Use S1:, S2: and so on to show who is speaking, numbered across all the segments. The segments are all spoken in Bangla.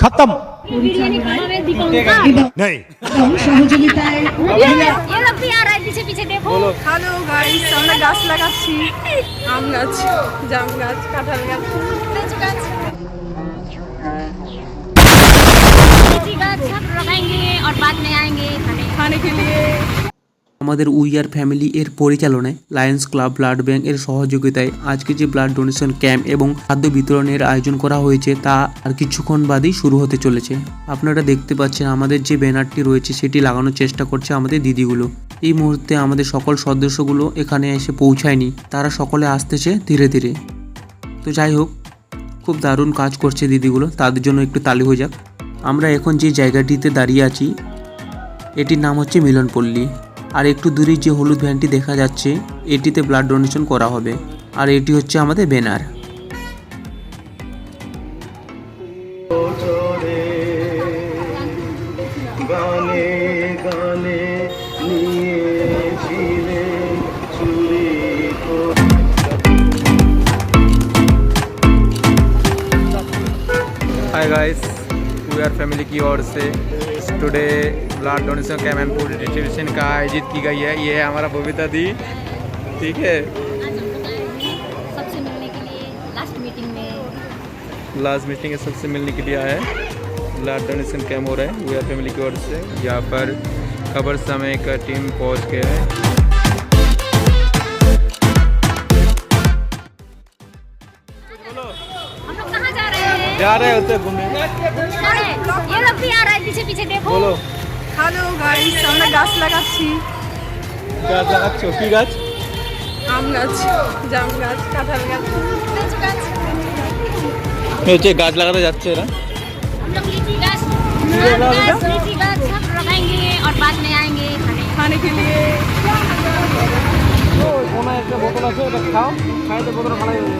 S1: खत्म
S2: बिरयानी खाना मैं दिखाऊंगा
S1: नहीं
S3: এবং সহযোগিতায়
S2: ये ये लोग भी आ रहा है पीछे पीछे देखो
S4: হ্যালো গাইস আমরা গাছ লাগাচ্ছি আম গাছ জাম গাছ কাঁঠাল গাছ
S2: लीची गाछ लीची गाछ सब लगाएंगे और बाद में आएंगे खाने
S4: খানে কে লিয়ে
S5: আমাদের উইয়ার ফ্যামিলি এর পরিচালনায় লায়ন্স ক্লাব ব্লাড ব্যাংক এর সহযোগিতায় আজকে যে ব্লাড ডোনেশন ক্যাম্প এবং খাদ্য বিতরণের আয়োজন করা হয়েছে তা আর কিছুক্ষণ বাদেই শুরু হতে চলেছে। আপনারা দেখতে পাচ্ছেন আমাদের যে ব্যানারটি রয়েছে সেটি লাগানোর চেষ্টা করছে আমাদের দিদিগুলো। এই মুহূর্তে আমাদের সকল সদস্যগুলো এখানে এসে পৌঁছায়নি। তারা সকলে আসতেছে ধীরে ধীরে। তো যাই হোক, খুব দারুণ কাজ করছে দিদিগুলো। তাদের জন্য একটু তালি হয়ে যাক। আমরা এখন যে জায়গাটিতে দাঁড়িয়ে আছি, এটির নাম হচ্ছে মিলনপল্লী। আর একটু দূরে যে হলুদ ভ্যানটি দেখা যাচ্ছে এটিতে ব্লাড ডোনেশন করা হবে। আর এটি হচ্ছে আমাদের
S6: banner. Hi guys, we are family Kior today blood donation camp and food distribution का आयोजित की गई है। ये है हमारा बबीता दी। ठीक है।
S2: सबसे मिलने के लिए लास्ट मीटिंग में।
S6: है सबसे मिलने के लिए आया है। ब्लड डोनेशन कैम्प हो रहा है। वी आर फैमिली की ओर से। यहाँ पर खबर समय का टीम पहुँच गया है।
S2: हम लोग कहाँ जा रहे हैं?
S6: जा रहे होते घूमने।
S2: ये लोग भी आ रहा है पीछे पीछे देखो।
S6: बोलो।
S4: হ্যালো গাইস আমরা গাছ লাগাচ্ছি।
S6: গাছ লাগাচ্ছ? কি গাছ?
S4: আম গাছ জাম গাছ কাঁঠাল গাছ।
S6: হচ্ছে গাছ লাগাতে যাচ্ছে এরা।
S4: খানে কে
S6: ওখানে একটা বোতল আছে এটা খাও। খাইতে বোতল খাওয়া যাবে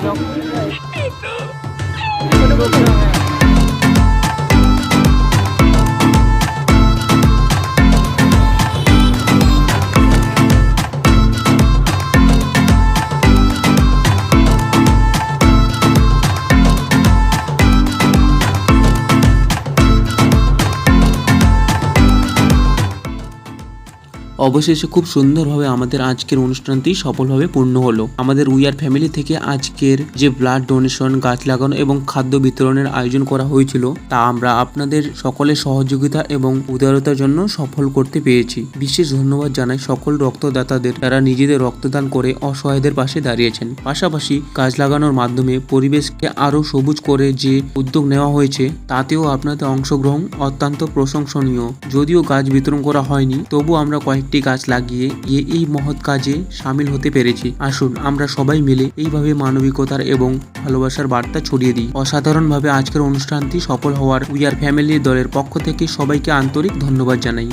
S5: অবশেষে খুব সুন্দরভাবে আমাদের আজকের অনুষ্ঠানটি সফলভাবে পূর্ণ হলো। আমাদের উইয়ার ফ্যামিলি থেকে আজকের যে ব্লাড ডোনেশন গাছ লাগানো এবং খাদ্য বিতরণের আয়োজন করা হয়েছিল, তা আমরা আপনাদের সকলের সহযোগিতা এবং উদারতার জন্য সফল করতে পেরেছি। বিশেষ ধন্যবাদ জানাই সকল রক্তদাতাদের যারা নিজেদের রক্তদান করে অসহায়দের পাশে দাঁড়িয়েছেন। পাশাপাশি গাছ লাগানোর মাধ্যমে পরিবেশকে আরও সবুজ করে যে উদ্যোগ নেওয়া হয়েছে, তাতেও আপনাদের অংশগ্রহণ অত্যন্ত প্রশংসনীয়। যদিও গাছ বিতরণ করা হয়নি তবু আমরা কয়েকটি গাছ লাগিয়ে গিয়ে এই মহৎ কাজে সামিল হতে পেরেছি আসুন আমরা সবাই মিলে এইভাবে মানবিকতার এবং ভালোবাসার বার্তা ছড়িয়ে দিই অসাধারণভাবে আজকের অনুষ্ঠানটি সফল হওয়ার উইয়ার ফ্যামিলি দলের পক্ষ থেকে সবাইকে আন্তরিক ধন্যবাদ জানাই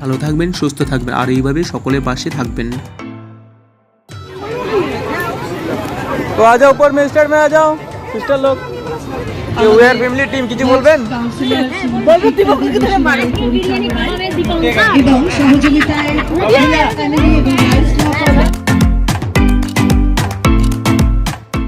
S5: ভালো থাকবেন সুস্থ থাকবেন আর এইভাবে সকলের পাশে থাকবেন
S6: তো आ जाओ ऊपर में स्टेट में आ जाओ सिस्टर लोग উইয়ার ফ্যামিলি টিম কিছু বলবেন?
S2: বলব দীপঙ্করকে ধরে মারো
S3: এবং সহযোগিতায়